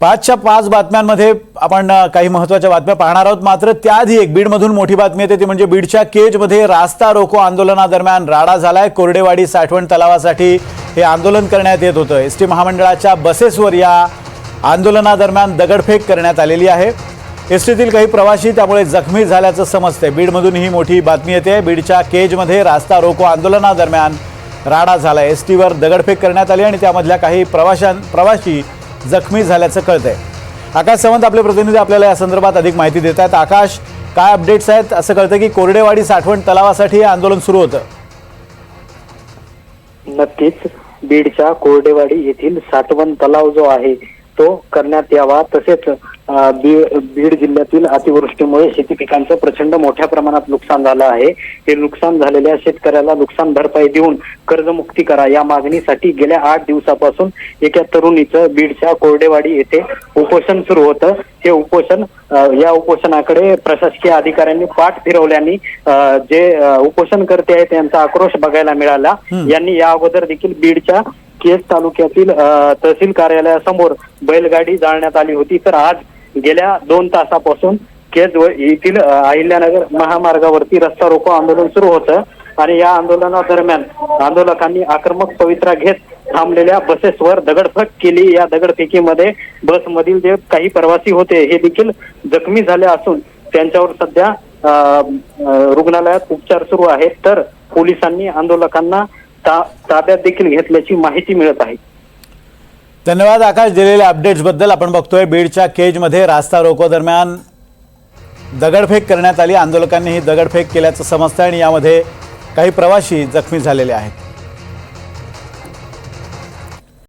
पाचच्या पाच बातम्यांमध्ये आपण काही महत्त्वाच्या बातम्या पाहणार आहोत. मात्र त्याआधी एक बीडमधून मोठी बातमी येते ती म्हणजे बीडच्या केजमध्ये रास्ता रोको आंदोलनादरम्यान राडा झालाय. कोरडेवाडी साठवण तलावासाठी हे आंदोलन करण्यात येत होतं. एस टी महामंडळाच्या बसेसवर या आंदोलनादरम्यान दगडफेक करण्यात आलेली आहे. एस टीतील काही प्रवासी त्यामुळे जखमी झाल्याचं समजतंय. बीडमधून ही मोठी बातमी येते. बीडच्या केजमध्ये रास्ता रोको आंदोलनादरम्यान राडा झाला एस टीवर दगडफेक करण्यात आली आणि त्यामधल्या काही प्रवाशां प्रवासी जखमी झाल्याचं कळतंय. आकाश सावंत आपले प्रतिनिधी आपल्याला या संदर्भात अधिक माहिती देत आहेत आकाश काय अपडेट्स आहेत? असं कळतं की कोरडेवाडी साठवण तलावासाठी हे आंदोलन सुरू होतं. नक्कीच. बीडच्या कोरडेवाडी येथील साठवण तलाव जो आहे तो करण्यात यावा. तसेच बीड जिल्ह्यातील अतिवृष्टीमुळे शेती पिकांचं प्रचंड मोठ्या प्रमाणात नुकसान झालं आहे. हे नुकसान झालेल्या शेतकऱ्याला नुकसान भरपाई देऊन कर्जमुक्ती करा या मागणीसाठी गेल्या आठ दिवसापासून एका तरुणीचं बीडच्या कोरडेवाडी येथे उपोषण सुरू होतं. हे उपोषण या उपोषणाकडे प्रशासकीय अधिकाऱ्यांनी पाठ फिरवल्याने जे उपोषणकर्ते आहेत त्यांचा आक्रोश बघायला मिळाला. यांनी या अगोदर देखील बीडच्या केस तालुक्यातील तहसील कार्यालयासमोर बैलगाडी जाळण्यात आली होती. तर आज गेल्या दोन तासापासून केज व- येथील अहिल्यानगर महामार्गावरती रस्ता रोको आंदोलन सुरू होतं आणि या आंदोलनादरम्यान आंदोलकांनी आक्रमक पवित्रा घेत थांबलेल्या बसेसवर दगडफेक केली. या दगडफेकीमध्ये बसमधील जे काही प्रवासी होते हे देखील जखमी झाले असून त्यांच्यावर सध्या रुग्णालयात उपचार सुरू आहेत. तर पोलिसांनी आंदोलकांना ताब्यात देखील घेतल्याची माहिती मिळत आहे. धन्यवाद आकाश दिलेल्या अपडेट्सबद्दल आपण बघतोय. बीडच्या केजमध्ये रास्ता रोको दरम्यान दगडफेक करण्यात आली. आंदोलकांनी ही दगडफेक केल्याचं समजतंय आणि यामध्ये काही प्रवासी जखमी झालेले आहेत.